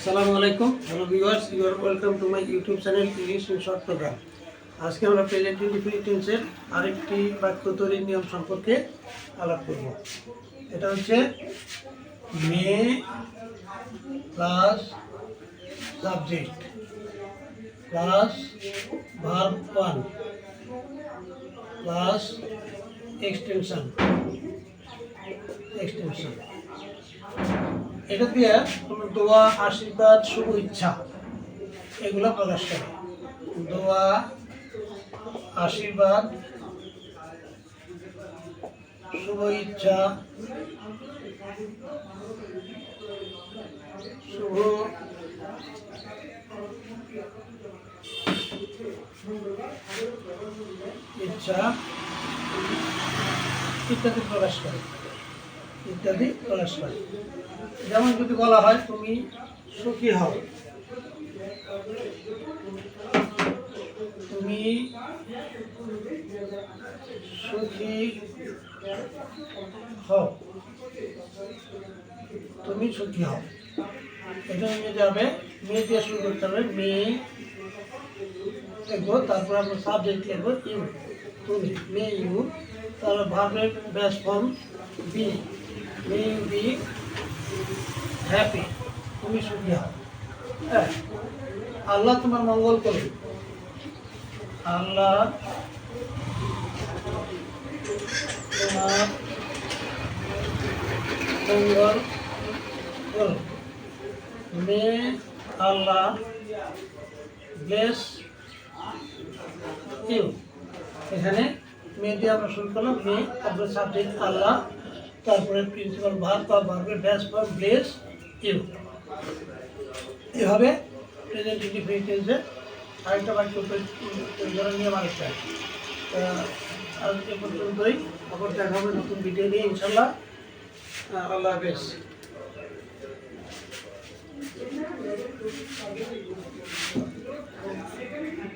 আসসালামু আলাইকুম। Hello viewers you are welcome to my YouTube channel English in short program আজকে আমরা present indefinite আরেকটি বাক্য তৈরির নিয়ম সম্পর্কে আলাপ করব। এটা হচ্ছে may plus subject plus verb one plus extension extension এটা দিয়ে কোনো দোয়া, আশীর্বাদ, শুভ ইচ্ছা এগুলো প্রকাশ করে। দোয়া, আশীর্বাদ, শুভ ইচ্ছা শুভ ইচ্ছা ইত্যাদি প্রকাশ করে। ইত্যাদি প্রকাশ করে। যেমন যদি বলা হয় তুমি সুখী হও। তুমি সুখী হও। তুমি সুখী হও। এটা ইংরেজি হবে মেয়ে দিয়ে শুরু করতে হবে। মেয়ে লিখব তারপর আমরা সাবজেক্ট লিখব, ইউ। তুমি মে ইউ। তারপর ভার্বের base form be may you be happy তুমি সুখী হও। হ্যাঁ। আল্লাহ তোমার মঙ্গল করুন আল্লাহ তোমার মঙ্গল করুন মে আল্লাহ ইউ এখানে মে দিয়ে আমরা শুরু করলাম। মে তারপরে সাবজেক্ট আল্লাহ তারপরে প্রিন্সিপাল ভার বা ভার্বের ব্যাস ফর ব্লেস ইউ এভাবে প্রেজেন্ট ইন্ডিফিনিট টেন্সে আরেকটা বাক্য তৈরি করার নিয়ম আরেকটা তা আজ এ পর্যন্তই আবার দেখা হবে নতুন ভিডিও নিয়ে ইনশাল্লাহ আহ, আল্লাহ হাফেজ